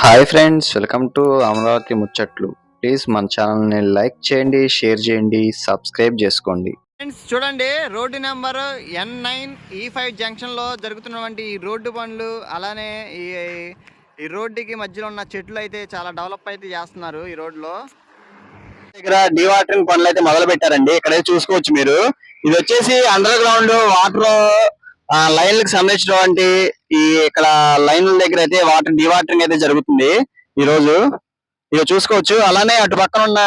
Hi friends welcome to Amaravati ముచ్చట్లు. Please మన ఛానల్ని లైక్ చేయండి షేర్ చేయండి సబ్స్క్రైబ్ చేసుకోండి. ఫ్రెండ్స్ చూడండి road number N nine E five జంక్షన్లో జరుగుతున్నటువంటి ఈ రోడ్డు పనులు అలానే ఈ ఈ రోడ్డుకి మధ్యలో ఉన్న చెట్లు అయితే చాలా డెవలప్ అయితే చేస్తున్నారు ఈ రోడ్లో. దగ్గర డివాటరింగ్ పనులు అయితే మొదలు పెట్టారండి ఇక్కడే చూసుకోవచ్చు మీరు. ఇది వచ్చేసి అండర్ గ్రౌండ్ వాటర్ లైన్లకు సంబంధించినటువంటి ఈ ఇక్కడ లైన్ల దగ్గర అయితే వాటర్ డివాటరింగ్ అయితే జరుగుతుంది. ఈ రోజు ఇక చూసుకోవచ్చు. అలానే అటు పక్కన ఉన్న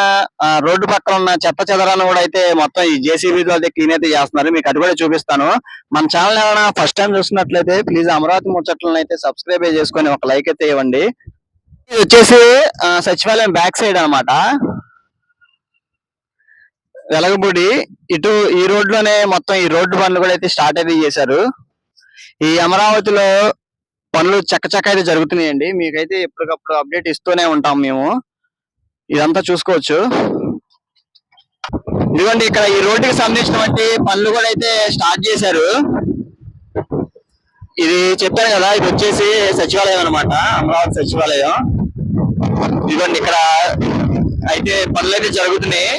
రోడ్డు పక్కన ఉన్న చెత్త చెదరాన్ని కూడా అయితే మొత్తం ఈ జేసీబీ అయితే క్లీన్ అయితే చేస్తున్నారు. మీకు అది కూడా చూపిస్తాను. మన ఛానల్ ఏమైనా ఫస్ట్ టైం చూస్తున్నట్లయితే ప్లీజ్ అమరావతి ముచ్చట్లను అయితే సబ్స్క్రైబ్ చేసుకొని ఒక లైక్ అయితే ఇవ్వండి. ఇది వచ్చేసి సచివాలయం బ్యాక్ సైడ్ అన్నమాట. వెలగపూడి ఇటు ఈ రోడ్లోనే మొత్తం ఈ రోడ్డు పనులు కూడా అయితే స్టార్ట్ అయితే చేశారు. ఈ అమరావతిలో పనులు చక్కచక్క అయితే జరుగుతున్నాయండి. మీకైతే ఎప్పటికప్పుడు అప్డేట్ ఇస్తూనే ఉంటాం మేము. ఇదంతా చూసుకోవచ్చు. ఇదిగోండి ఇక్కడ ఈ రోడ్డుకి సంబంధించినటువంటి పనులు కూడా అయితే స్టార్ట్ చేశారు. ఇది చెప్పాను కదా ఇది వచ్చేసి సచివాలయం అన్నమాట అమరావతి సచివాలయం. ఇదిగోండి ఇక్కడ అయితే పనులు అయితే జరుగుతున్నాయి.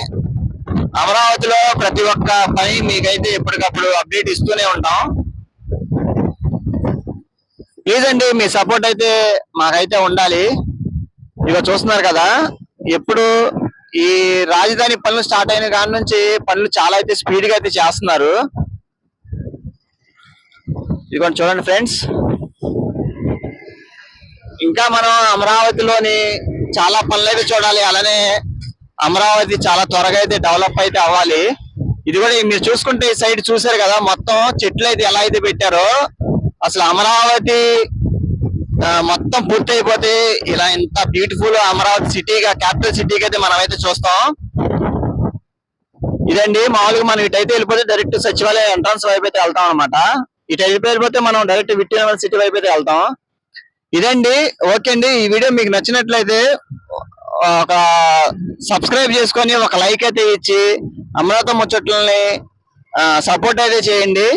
అమరావతిలో ప్రతి ఒక్క పని మీకైతే ఎప్పటికప్పుడు అప్డేట్ ఇస్తూనే ఉంటాం. ప్లీజ్ అండి మీ సపోర్ట్ అయితే మాకైతే ఉండాలి. ఇక చూస్తున్నారు కదా ఎప్పుడు ఈ రాజధాని పనులు స్టార్ట్ అయిన కాడి నుంచి పనులు చాలా అయితే స్పీడ్గా అయితే చేస్తున్నారు. ఇదిగోండి చూడండి ఫ్రెండ్స్ ఇంకా మనం అమరావతిలోని చాలా పనులు అయితే చూడాలి. అలానే అమరావతి చాలా త్వరగా అయితే డెవలప్ అయితే అవ్వాలి. ఇది కూడా మీరు చూసుకుంటే ఈ సైడ్ చూసారు కదా మొత్తం చెట్లు అయితే ఎలా అయితే పెట్టారో అసలు అమరావతి మొత్తం పూర్తి అయిపోతే ఇలా ఇంత బ్యూటిఫుల్ అమరావతి సిటీగా క్యాపిటల్ సిటీగా అయితే మనం అయితే చూస్తాం. ఇదండి మామూలుగా మనం ఇటు అయితే వెళ్ళిపోతే డైరెక్ట్ సచివాలయం ఎంట్రన్స్ వైపు అయితే వెళ్తాం అనమాట ఇటు వెళ్ళిపోతే మనం డైరెక్ట్ విట్టి యూనివర్సిటీ వైపు అయితే వెళ్తాం. ఇదండి ఓకే అండి. ఈ వీడియో మీకు నచ్చినట్లయితే ఒక సబ్స్క్రైబ్ చేసుకొని ఒక లైక్ అయితే ఇచ్చి అమరావతి ముచ్చట్లని సపోర్ట్ అయితే చేయండి.